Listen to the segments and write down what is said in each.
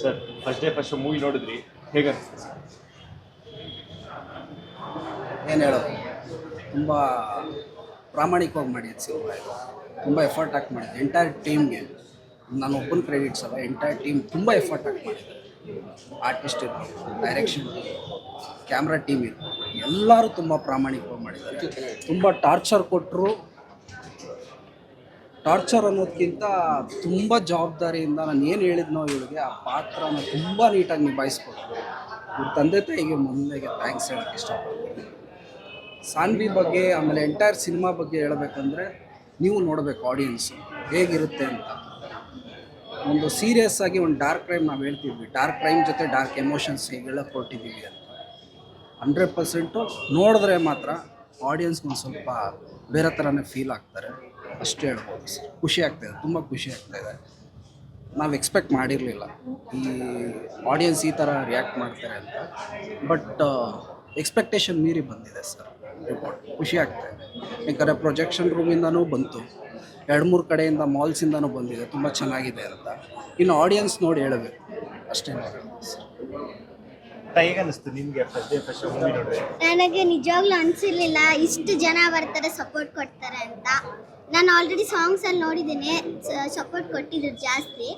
Sir first day first movie ನೋಡಿದ್ರಿ. ಹೇಗೆ ಏನು ಹೇಳೋದು? ತುಂಬ ಪ್ರಾಮಾಣಿಕವಾಗಿ ಮಾಡಿದ್ದು ಸಿನಿಮಾ ಇದು. ತುಂಬ ಎಫರ್ಟ್ ಹಾಕಿ ಮಾಡಿದೆ. ಎಂಟೈರ್ ಟೀಮ್ಗೆ ನಾನು ಒಬ್ಬನ ಕ್ರೆಡಿಟ್ಸ್ ಅಲ್ಲ ಎಂಟೈರ್ ಟೀಮ್ ತುಂಬ ಎಫರ್ಟ್ ಹಾಕಿ ಮಾಡಿದ್ದೆ. ಆರ್ಟಿಸ್ಟ್ ಇರ್ಬೋದು ಡೈರೆಕ್ಷನ್ ಕ್ಯಾಮ್ರಾ ಟೀಮ್ ಇರ್ಬೋದು, ಎಲ್ಲರೂ ತುಂಬ ಪ್ರಾಮಾಣಿಕವಾಗಿ ಮಾಡಿದ್ದಾರೆ. ತುಂಬ ಟಾರ್ಚರ್ ಕೊಟ್ಟರು ಟಾರ್ಚರ್ ಅನ್ನೋದಕ್ಕಿಂತ ತುಂಬ ಜವಾಬ್ದಾರಿಯಿಂದ ನಾನು ಏನು ಹೇಳಿದ್ನೋ ಇವಳಿಗೆ ಆ ಪಾತ್ರನ ತುಂಬ ನೀಟಾಗಿ ನಿಭಾಯಿಸ್ಕೊಟ್ರು. ಇವ್ರ ತಂದೆ ತಾಯಿಗೆ ಮೊದಲಿಗೆ ಥ್ಯಾಂಕ್ಸ್ ಹೇಳೋಕ್ಕೆ ಇಷ್ಟಪಡ್ತೀನಿ. ಸಾನ್ವಿ ಬಗ್ಗೆ, ಆಮೇಲೆ ಎಂಟೈರ್ ಸಿನಿಮಾ ಬಗ್ಗೆ ಹೇಳಬೇಕಂದ್ರೆ ನೀವು ನೋಡಬೇಕು ಆಡಿಯನ್ಸ್ ಹೇಗಿರುತ್ತೆ ಅಂತ. ಒಂದು ಸೀರಿಯಸ್ ಆಗಿ ಒಂದು ಡಾರ್ಕ್ ಕ್ರೈಮ್ ನಾವು ಹೇಳ್ತಿದ್ವಿ. ಡಾರ್ಕ್ ಕ್ರೈಮ್ ಜೊತೆ ಡಾರ್ಕ್ ಎಮೋಷನ್ಸ್ ಹೇಗೆ ಕೊಟ್ಟಿದ್ದೀವಿ ಅಂತ. ಹಂಡ್ರೆಡ್ ಪರ್ಸೆಂಟು ನೋಡಿದ್ರೆ ಮಾತ್ರ ಆಡಿಯನ್ಸ್ ಒಂದು ಸ್ವಲ್ಪ ಬೇರೆ ಥರನೇ ಫೀಲ್ ಆಗ್ತಾರೆ. ಅಷ್ಟೇ ಹೇಳ್ಬೋದು ಖುಷಿ ಆಗ್ತಾಯಿದೆ ತುಂಬ ಖುಷಿ ಆಗ್ತಾಯಿದೆ ನಾವು ಎಕ್ಸ್ಪೆಕ್ಟ್ ಮಾಡಿರಲಿಲ್ಲ. ಈ ಆಡಿಯನ್ಸ್ ಈ ಥರ ರಿಯಾಕ್ಟ್ ಮಾಡ್ತಾರೆ ಅಂತ. ಬಟ್ ಎಕ್ಸ್ಪೆಕ್ಟೇಷನ್ ಮೀರಿ ಬಂದಿದೆ ಸರ್ ರಿಪೋರ್ಟ್ ಖುಷಿ ಆಗ್ತಾಯಿದೆ ಯಾಕಂದರೆ ಪ್ರೊಜೆಕ್ಷನ್ ರೂಮಿಂದನೂ ಬಂತು. ಎರಡು ಮೂರು ಕಡೆಯಿಂದ ಮಾಲ್ಸಿಂದನೂ ಬಂದಿದೆ. ತುಂಬ ಚೆನ್ನಾಗಿದೆ ಅಂತ. ಇನ್ನು ಆಡಿಯನ್ಸ್ ನೋಡಿ ಹೇಳಬೇಕು. ಅಷ್ಟೇ ನನಗೆ ನಿಜವಾಗ್ಲೂ ಅನ್ಸಿರ್ಲಿಲ್ಲ ಇಷ್ಟು ಜನ ಬರ್ತಾರೆ ಸಪೋರ್ಟ್ ಕೊಡ್ತಾರೆ ಅಂತ. ನಾನು ಆಲ್ರೆಡಿ ಸಾಂಗ್ಸ್ ಅಲ್ಲಿ ನೋಡಿದ್ದೀನಿ ಸಪೋರ್ಟ್ ಕೊಟ್ಟಿದ್ರು ಜಾಸ್ತಿ.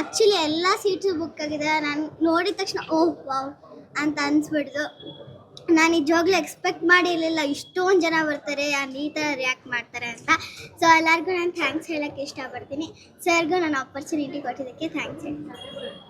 ಆಕ್ಚುಲಿ ಎಲ್ಲ ಸೀಟ್ಸ್ ಬುಕ್ ಆಗಿದೆ. ನಾನು ನೋಡಿದ ತಕ್ಷಣ, ಓ, ವಾವ್ ಅಂತ ಅನ್ಸ್ಬಿಡ್ದು. ನಾನು ನಿಜವಾಗ್ಲೂ ಎಕ್ಸ್ಪೆಕ್ಟ್ ಮಾಡಿರಲಿಲ್ಲ ಇಷ್ಟೊಂದು ಜನ ಬರ್ತಾರೆ ಈ ಥರ ರಿಯಾಕ್ಟ್ ಮಾಡ್ತಾರೆ ಅಂತ. ಸೊ ಎಲ್ಲರಿಗೂ ನಾನು ಥ್ಯಾಂಕ್ಸ್ ಹೇಳೋಕ್ಕೆ ಇಷ್ಟಪಡ್ತೀನಿ. ಸರ್ಗೂ ನಾನು ಆಪರ್ಚುನಿಟಿ ಕೊಟ್ಟಿದ್ದಕ್ಕೆ ಥ್ಯಾಂಕ್ಸ್ ಹೇಳ್ತೀನಿ.